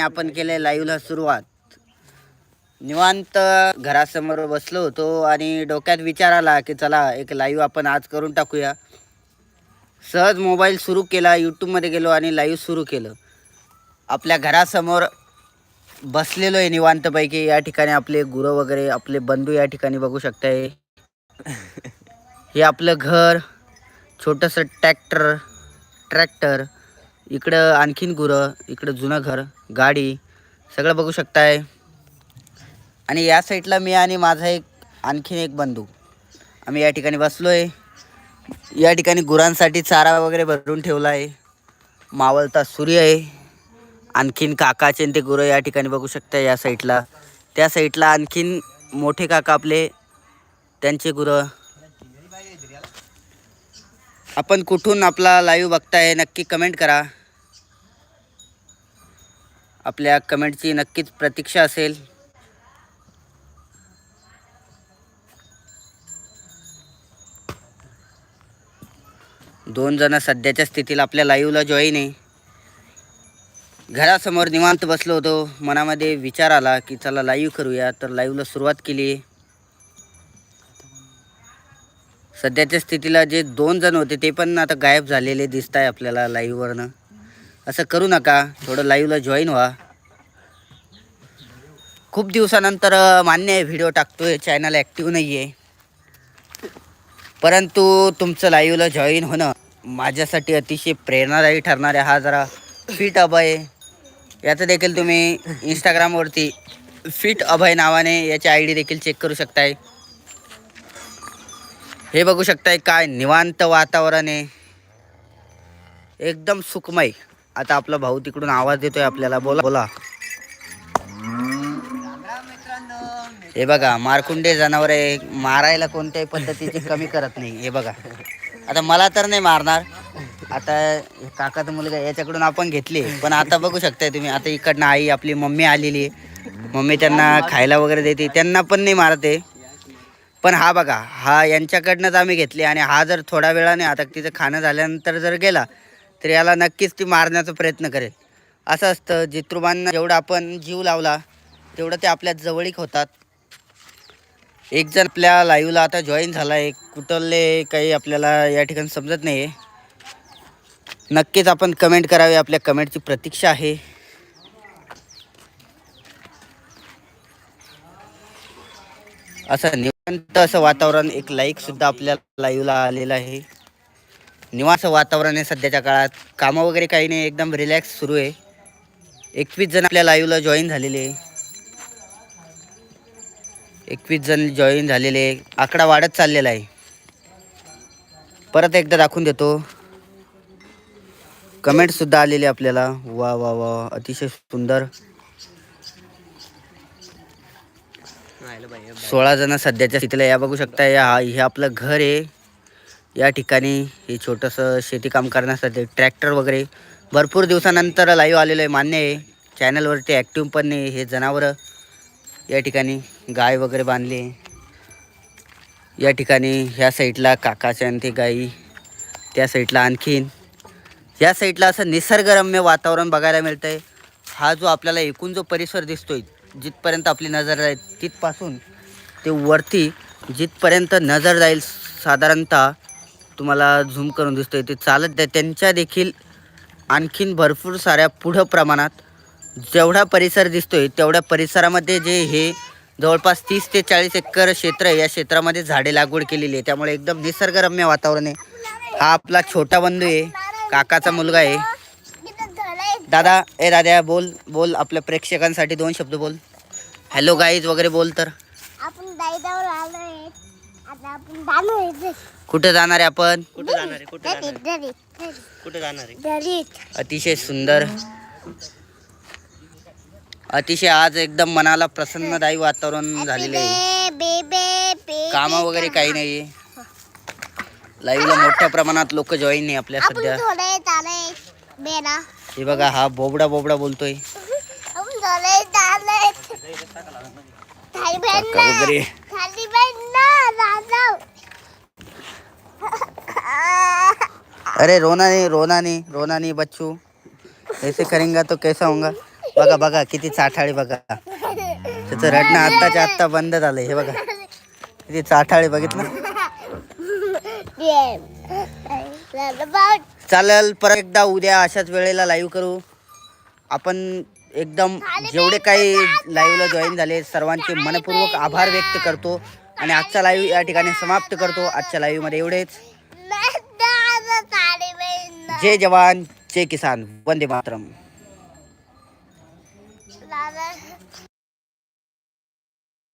आपण केले लाईव्हला सुरुवात. निवांत घरासमोर बसलो होतो आणि डोक्यात विचार आला की चला एक लाईव्ह आपण आज करून टाकूया. सहज मोबाईल सुरू केला यूट्यूबमध्ये गेलो आणि लाईव्ह सुरू केलं. आपल्या घरासमोर बसलेलो आहे निवांतपैकी. या ठिकाणी आपले गुरं वगैरे आपले बंधू या ठिकाणी बघू शकताय. हे आपलं घर छोटंसं ट्रॅक्टर ट्रॅक्टर इकडं आणखीन गुरं इकडं जुनं घर गाडी सगळं बघू शकताय. आणि या साईडला मी आणि माझा एक आणखीन एक बंधू. आम्ही या ठिकाणी बसलो आहे या ठिकाणी गुरांसाठी चारा वगैरे भरून ठेवला आहे मावळता सूर्य आहे. आणखीन काकाचे ते गुरं या ठिकाणी बघू शकता या साईडला. त्या साईडला आणखीन मोठे काका आपले त्यांचे गुरं. आपण कुठून आपला लाईव्ह बघताय नक्की कमेंट करा. आपल्या कमेंटची नक्कीच प्रतीक्षा असेल. दोन जण सध्याच्या स्थितीला आपल्या लाईव्हला जॉईन आहे. घरासमोर निवांत बसलो होतो. मनामध्ये विचार आला की चला लाईव्ह करूया. तर लाईव्हला सुरुवात केली सध्याच्या स्थितीला जे दोन जण होते ते पण आता गायब झालेले दिसत आहे आपल्याला लाईव्हवरनं असं करू नका. थोडं लाईव्हला जॉईन व्हा. खूप दिवसानंतर मान्य आहे व्हिडिओ टाकतोय. चॅनल ॲक्टिव्ह नाही आहे परंतु तुमचं लाईव्हला जॉईन होणं माझ्यासाठी अतिशय प्रेरणादायी ठरणारे हा जरा फिट अभय याचं देखील तुम्ही इंस्टाग्रामवरती फिट अभय नावाने याची आय डी देखील चेक करू शकताय. हे बघू शकताय काय निवांत वातावरण आहे. एकदम सुखमय. आता आपला भाऊ तिकडून आवाज देतोय आपल्याला. बोला. बोला. हे बघा मारकुंडे जनावर आहे. मारायला कोणत्याही पद्धतीची कमी करत नाही. हे बघा. आता मला तर नाही मारणार. आता हे काकाचा मुलगा याच्याकडून आपण घेतले. पण आता बघू शकताय तुम्ही. आता इकडनं आई आपली मम्मी आलेली आहे. मम्मी त्यांना खायला वगैरे देते. त्यांना पण नाही मारते पण हा बघा हा यांच्याकडनंच आम्ही घेतले. आणि हा जर थोड्या वेळाने आता तिचं खाणं झाल्यानंतर जर गेला तर याला नक्कीच ती मारण्याचा प्रयत्न करेल. असं असतं जित्रुबांना जेवढं आपण जीव लावला तेवढं ते आपल्या जवळीक होतात. एक जण आपल्या लाईव्हला आता जॉईन झाला आहे कुठले काही आपल्याला या ठिकाणी समजत नाही आहे नक्कीच आपण कमेंट करावी. आपल्या कमेंटची प्रतीक्षा आहे. असं निवंत असं वातावरण एक लाईकसुद्धा आपल्या लाईव्हला आलेलं आहे. निवांत असं वातावरण आहे सध्याच्या काळात. कामं वगैरे काही नाही एकदम रिलॅक्स सुरू आहे. एकवीस जण आपल्या लाईव्हला जॉईन झालेले एकवीस जण जॉईन झालेले आकडा वाढत चाललेला आहे. परत एकदा दाखवून देतो. कमेंट सुद्धा आलेले आपल्याला. वा वा वा अतिशय सुंदर. सोळा जण सध्याच्या स्थितीला या बघू शकता या हे आपलं घर आहे. या ठिकाणी हे छोटंसं शेती काम करण्यासाठी ट्रॅक्टर वगैरे भरपूर दिवसानंतर लाईव्ह आलेलं आहे. मान्य आहे. चॅनलवरती ॲक्टिव्ह पण नाही हे जनावरं या ठिकाणी गाय वगैरे बांधली या ठिकाणी ह्या साईडला काकाच्या आणि ते गाई त्या साईडला आणखीन. या साईडला असं निसर्गरम्य वातावरण बघायला मिळतं आहे हा जो आपल्याला एकूण जो परिसर दिसतोय जिथपर्यंत आपली नजर जाईल तिथपासून ते वरती जिथपर्यंत नजर जाईल साधारणतः तुम्हाला झूम करून दिसतोय ते चालत त्या त्यांच्या देखील आणखीन भरपूर साऱ्या पुढं प्रमाणात जेवढा परिसर दिसतोय तेवढ्या परिसरामध्ये जे हे जवळपास तीस ते चाळीस एकर क्षेत्र आहे या क्षेत्रामध्ये झाडे लागवड केलेली आहे. त्यामुळे एकदम निसर्गरम्य वातावरण आहे. हा आपला छोटा बंधू आहे काकाचा मुलगा आहे. दादा ए दादा बोल बोल आपल्या प्रेक्षकांसाठी दोन शब्द बोल. हॅलो गाईज वगैरे बोल तर. कुठे जाणार आहे आपण? कुठे जाणार आहे? कुठे जाणार आहे? दरीत कुठे जाणार आहे? दरीत अतिशय सुंदर. अतिशय आज एकदम मनाला प्रसन्नदायी वातावरण झालेले आहे. कामं वगैरे काही नाही लाईव्हला मोठ्या प्रमाणात लोक जॉईन नाही आपल्या आपण सध्या. हे बघा हा बोबडा बोबडा बोलतोय. काका वगैरे अरे रोना नहीं रोना नहीं रोना नहीं बच्चू. ऐसे करेंगा तो कैसा होगा बघा बघा किती चाठाळे बघा. त्याचं रडणं आत्ताच्या आत्ता बंद झालंय हे बघा. किती चाठाळे बघितलं. झालं. चालेल परत एकदा उद्या अशाच वेळेला लाईव्ह करू. आपण एकदम जेवढे काही लाईव्हला जॉईन झाले सर्वांचे मनपूर्वक आभार व्यक्त करतो आणि आजचा लाईव्ह या ठिकाणी समाप्त करतो. आजच्या लाईव्हमध्ये एवढेच. जय जवान जय किसान. वंदे मातरम.